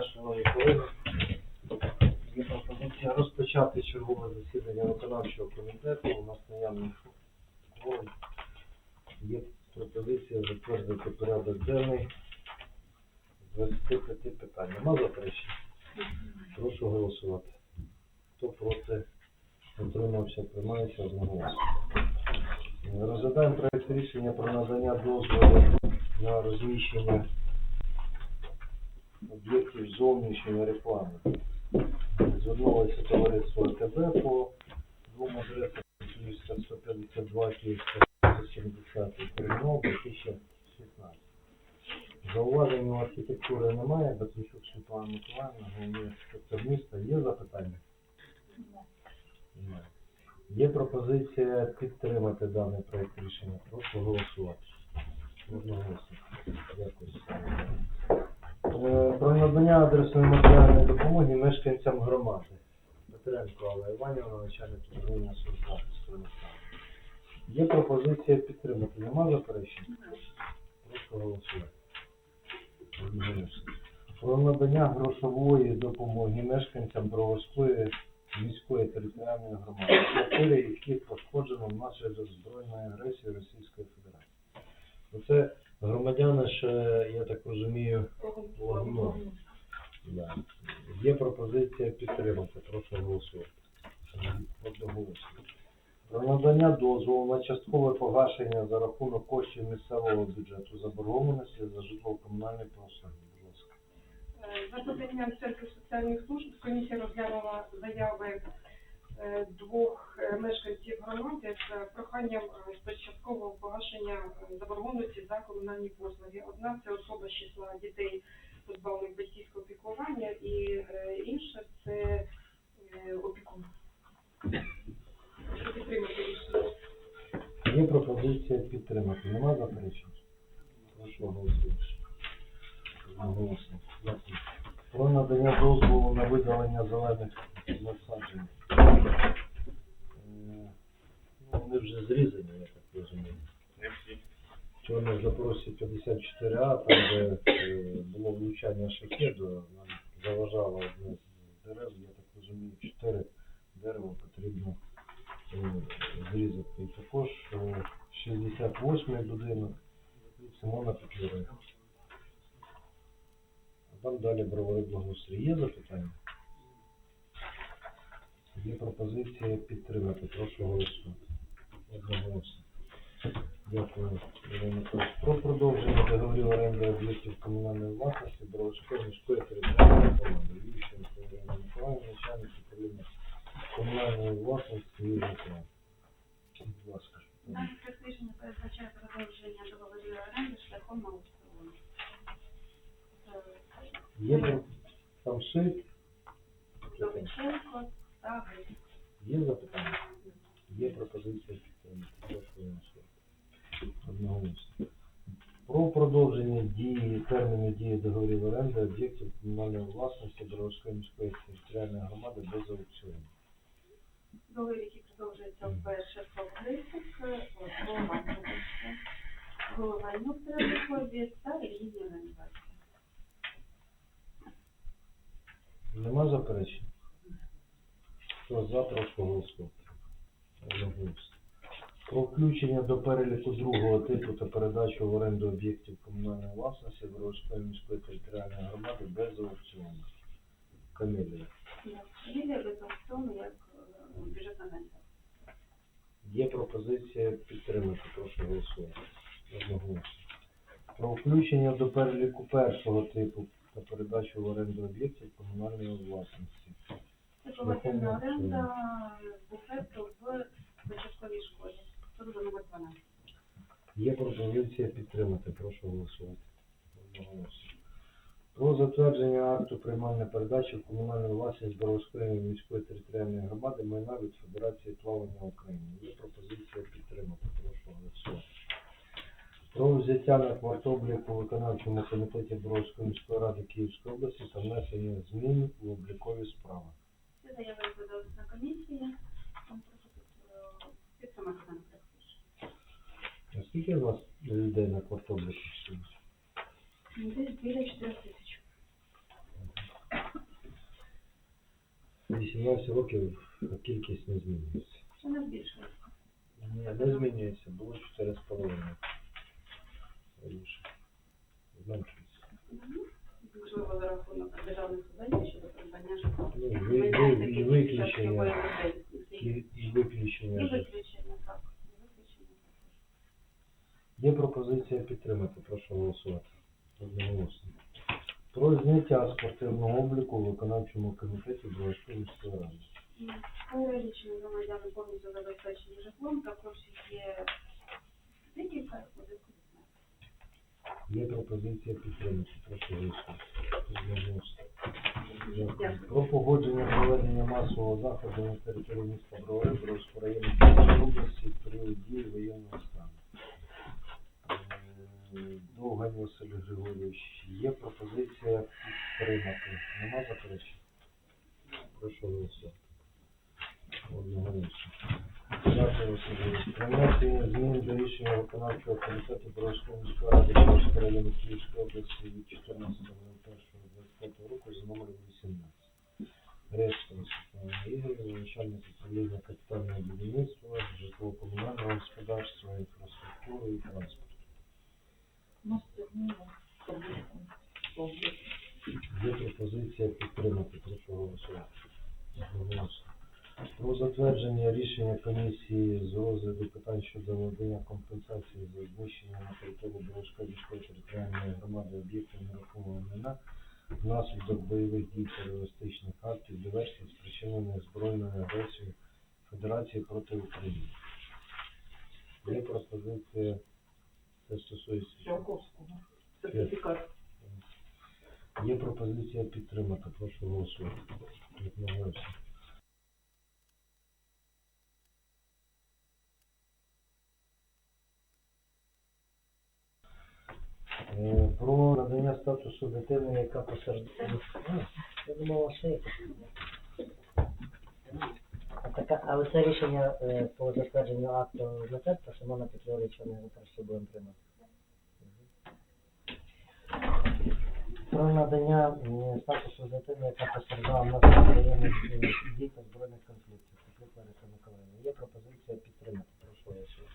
дня, колеги. Є пропозиція розпочати чергове засідання виконавчого комітету. У нас наявний кворум. Є пропозиція затвердити порядок денний з 25 питань. Нема заперечень? Прошу голосувати. Хто проти? Утримався, приймається одноголосно. Розглядаємо проект рішення про надання дозволу на розміщення об'єктів зовнішньої реклами. Звернулося товариство АТБ по двом адресам Київська 152, Київська 170, Кремлов, 2016. Зауважень у архітектури немає, Батвічук Світлана Миколаївна, головний архітектор міста. Є запитання? Немає. Є пропозиція підтримати даний проект рішення. Прошу голосувати. Можна голосувати. Дякую. Е, Про надання адресної матеріальної допомоги мешканцям громади. Петренко Алла Іванівна, начальник управління соцзахисту. Є пропозиція підтримати. Нема заперечень? Прошу голосувати. Про надання грошової допомоги мешканцям Броварської міської територіальної громади, які пошкоджено внаслідок збройної агресії Російської Федерації. Оце громадяни ще, я так розумію, Лагуно. Да. Є пропозиція підтримати. Прошу голосувати. Одноголосно. Про надання дозволу на часткове погашення за рахунок коштів місцевого бюджету заборгованості за житлово-комунальні послуги. Будь ласка. Е, За поданням Центру соціальних служб комісія розглянула заяви двох е, мешканців громади з проханням е, з часткового погашення е, заборгованості за комунальні послуги. Одна це особа з числа дітей позбавлених батьківського піклування, і е, інша це е, опікун. Прошу підтримати рішення. Є пропозиція підтримати. Нема заперечень? Прошу голосувати. Про надання дозволу на видалення зелених насаджень. Е, Ну, вони вже зрізані, я так розумію. Вчора в запросі 54А, там де е, було влучання шахеду, нам заважало одне з дерев, я так розумію, чотири дерева потрібно е, зрізати. І також е, 68-й будинок і Симона Петлюри. А там далі бровари благоустрій. Є запитання? Є пропозиція підтримати. Прошу голосувати. Одноголосно. Дякую, Ірина. Про продовження договорів оренди об'єктів комунальної власності Броварської міської територіальної громади. Львівщина Ірина Миколаївна, начальник управління комунальної власності Юрій Будь ласка. Дане рішення передбачає продовження договорів оренди шляхом аукціону. Є там шит? Довиченко та Грицько. Є запитання? Є пропозиція. Одноголосно. Про продовження дії, терміну дії договорів оренди об'єктів комунальної власності Броварської міської територіальної громади без аукціону. Договір, який продовжується вперше про Грицьк, голова Грицька, голова Нюктерові та релігійні організації. Нема заперечень? Хто за, прошу голосувати. Про включення до переліку другого типу та передачу в оренду об'єктів комунальної власності Броварської міської територіальної громади без аукціону. Камілія. Лілія без аукціону як е, бюджетна. Є пропозиція підтримати, прошу голосувати. Одноголосно. Про включення до переліку першого типу та передачу в оренду об'єктів комунальної власності. Це оренда буфету в початковій школі. Труда номер 12. Є пропозиція підтримати, прошу голосувати. Про затвердження акту приймання передачі в комунальну власність Боровської міської територіальної громади майна від Федерації плавання України. Є пропозиція підтримати, прошу голосувати. Про взяття на квартоблік у виконавчому комітеті Боровської міської ради Київської області та внесення змін у облікові справи. Ці заяви розглядалися на комісії. Там прошу під- підтримати дане. А скільки у вас людей на квартобліку? Десь біля 4 тисяч. 18 років кількість не змінюється. Це не збільшується. Ні, не змінюється, було 4,5. Раніше. Зменшується. Можливо, за рахунок державних субвенцій щодо придбання житла. Ну, і Ви ви- знаєте, ви- і які виключення, і, людей. і виключення. Так. І виключення. Є пропозиція підтримати, прошу голосувати. Одноголосно. Про зняття спортивного обліку у виконавчому комітеті міської ради. Перелічені громадяни повністю забезпечені житлом, також є декілька. Є пропозиція підтримати, прошу голосувати. Одноголосно. Про погодження проведення масового заходу на території міста Бровари, Броварського району області в період дії воєнного стану. Е, Довгань Василь Григорійович, є пропозиція підтримати. Нема заперечень? Прошу голосувати. Одноголосно. Дякую, Василь Григорійович. Змін до рішення виконавчого комітету Броварської міської ради Броварського району Київської області від 14.01.25 року за номером 18. Решта Світлана начальник управління капітального будівництва, житлово-комунального господарства, інфраструктури і транспорту. Є пропозиція підтримати, прошу голосувати. Одноголосно. Про затвердження рішення комісії з розгляду питань щодо надання компенсації за знищення на території Білоруської міської територіальної громади об'єктів нерухомого майна внаслідок бойових дій терористичних актів, диверсій, спричинених збройною агресією Федерації проти України. Є пропозиція, це стосується. Жовковського. Сертифікат. Є пропозиція підтримати, прошу голосувати. Про надання статусу дитини, яка постраждала. Я думала, що є. Але це рішення е, по затвердженню акту мистецтва Шимона Петровича ми ще будемо приймати. Про надання м, статусу дитини, яка постраждала внаслідок воєнних е, збройних конфліктів. Є пропозиція підтримати. Прошу голосувати.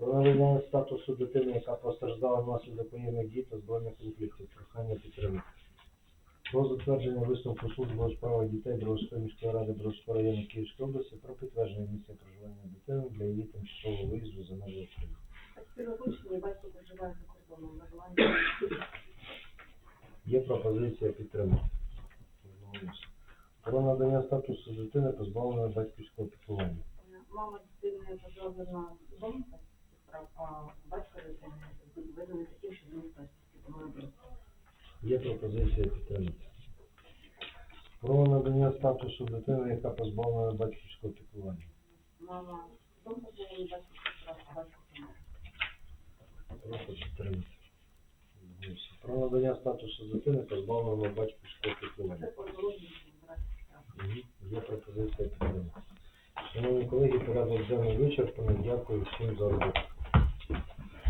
Про надання статусу дитини, яка постраждала внаслідок воєнних дій та збройних конфліктів. Прохання підтримати. Про затвердження висновку служби у справах дітей Бровської міської ради Бровського району Київської області про підтвердження місця проживання дитини для її тимчасового виїзду за межі України. Співробучені батько проживає за кордоном на Голландії. Є пропозиція підтримати. Про надання статусу дитини позбавленої батьківського піклування. Мама дитини позбавлена дому, дитини таким, він. Є пропозиція підтримати. Про надання статусу дитини, яка позбавлена батьківського піклування. Мама позбавлена батько помер. Прошу підтримати. Про надання статусу дитини позбавленого батьківського піклування. Є пропозиція підтримати. Шановні колеги, порядок денний вичерпаний. Дякую всім за роботу.